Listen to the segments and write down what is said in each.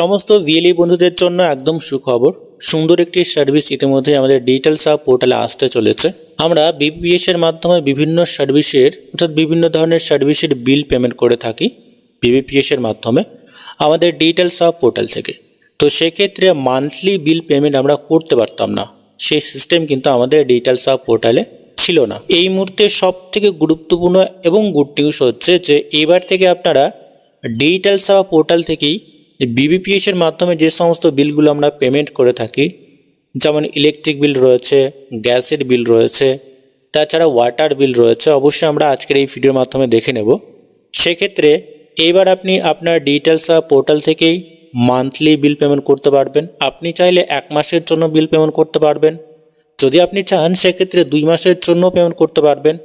সমস্ত ভিএলই বন্ধুদের জন্য একদম সুখবর। সুন্দর একটি সার্ভিস ইতিমধ্যে আমাদের ডিজিটাল সাব পোর্টালে আসতে চলেছে। আমরা বিপিএস এর মাধ্যমে বিভিন্ন সার্ভিসের অর্থাৎ বিভিন্ন ধরনের সার্ভিসের বিল পেমেন্ট করে থাকি বিবিপিএস এর মাধ্যমে, আমাদের ডিজিটাল সাব পোর্টাল থেকে। তো সেক্ষেত্রে মান্থলি বিল পেমেন্ট আমরা করতে পারতাম না। সেই সিস্টেম কিন্তু আমাদের ডিজিটাল সাব পোর্টালে ছিল না। এই মুহূর্তে সব থেকে গুরুত্বপূর্ণ এবং গুড নিউজ হচ্ছে যে, এবার থেকে আপনারা ডিজিটাল সেবা পোর্টাল থেকেই বিবিপিএস এর মাধ্যমে যে সমস্ত বিলগুলো আমরা পেমেন্ট করে থাকি, যেমন ইলেকট্রিক বিল রয়েছে, গ্যাসের বিল রয়েছে, তাছাড়া ওয়াটার বিল রয়েছে, অবশ্যই আমরা আজকের এই ভিডিওর মাধ্যমে দেখে নেব। সেক্ষেত্রে এবার আপনি আপনার ডিজিটাল সেবা পোর্টাল থেকেই মান্থলি বিল পেমেন্ট করতে পারবেন। আপনি চাইলে এক মাসের জন্য বিল পেমেন্ট করতে পারবেন। যদি আপনি চান, সেক্ষেত্রে দুই মাসের জন্য পেমেন্ট করতে পারবেন।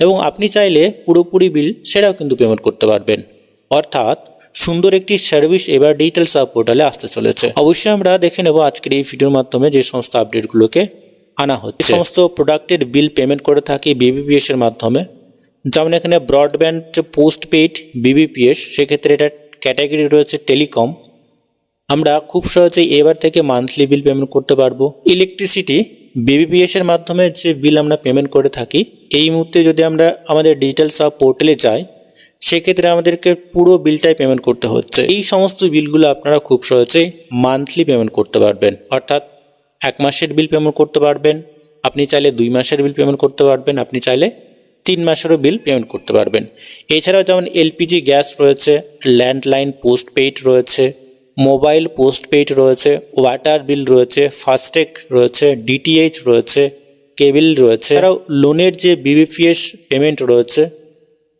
এবং আপনি চাইলে পুরোপুরি বিল সেটাও কিন্তু পেমেন্ট করতে পারবেন। অর্থাৎ সুন্দর একটি সার্ভিস এবার ডিজিটাল সাব পোর্টালে আসতে চলেছে। অবশ্যই আমরা দেখে নেব আজকের এই ভিডিওর মাধ্যমে যে সমস্ত আপডেটগুলোকে আনা হচ্ছে। সমস্ত প্রোডাক্টের বিল পেমেন্ট করে থাকি বিবিপিএস এর মাধ্যমে। যেমন এখানে ব্রডব্যান্ড পোস্ট পেইড বিবিপিএস সেক্ষেত্রে এটা ক্যাটাগরি রয়েছে টেলিকম আমরা খুব সহজেই এবার থেকে মান্থলি বিল পেমেন্ট করতে পারব। ইলেকট্রিসিটি বিবিপিএস এর মাধ্যমে যে বিল আমরা পেমেন্ট করে থাকি, এই মুহূর্তে যদি আমরা আমাদের ডিজিটাল সাব পোর্টালে যাই সেক্ষেত্রে আমাদেরকে পুরো বিলটাই পেমেন্ট করতে হচ্ছে। এই সমস্ত বিলগুলো আপনারা খুব সহজেই মান্থলি পেমেন্ট করতে পারবেন। অর্থাৎ এক মাসের বিল পেমেন্ট করতে পারবেন, আপনি চাইলে দুই মাসের বিল পেমেন্ট করতে পারবেন, আপনি চাইলে তিন মাসেরও বিল পেমেন্ট করতে পারবেন। এছাড়াও যেমন এলপিজি গ্যাস রয়েছে ল্যান্ডলাইন পোস্ট পেইড রয়েছে মোবাইল পোস্ট পেইড রয়েছে ওয়াটার বিল রয়েছে ফাস্ট্যাগ রয়েছে ডিটিএইচ রয়েছে কেবিল রয়েছে। এছাড়াও লোনের যে বিবিপিএস পেমেন্ট রয়েছে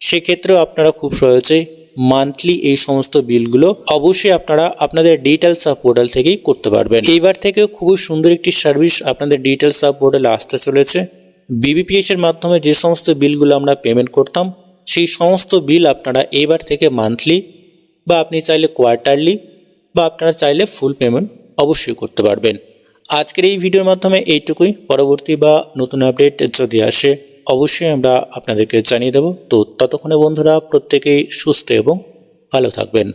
সেক্ষেত্রেও আপনারা খুব সহজেই মান্থলি এই সমস্ত বিলগুলো অবশ্যই আপনারা আপনাদের ডিজিটাল সাব পোর্টাল থেকেই করতে পারবেন। এইবার থেকে খুবই সুন্দর একটি সার্ভিস আপনাদের ডিজিটাল সাব পোর্টালে আসতে চলেছে। বিবিপিএস এর মাধ্যমে যে সমস্ত বিলগুলো আমরা পেমেন্ট করতাম, সেই সমস্ত বিল আপনারা এইবার থেকে মান্থলি বা আপনি চাইলে কোয়ার্টারলি বা আপনারা চাইলে ফুল পেমেন্ট অবশ্যই করতে পারবেন। আজকের এই ভিডিওর মাধ্যমে এইটুকুই। পরবর্তী বা নতুন আপডেট যদি আসে অবশ্যই আমরা আপনাদেরকে জানিয়ে দেব। তো ততক্ষণে বন্ধুরা প্রত্যেকেই সুস্থ এবং ভালো থাকবেন।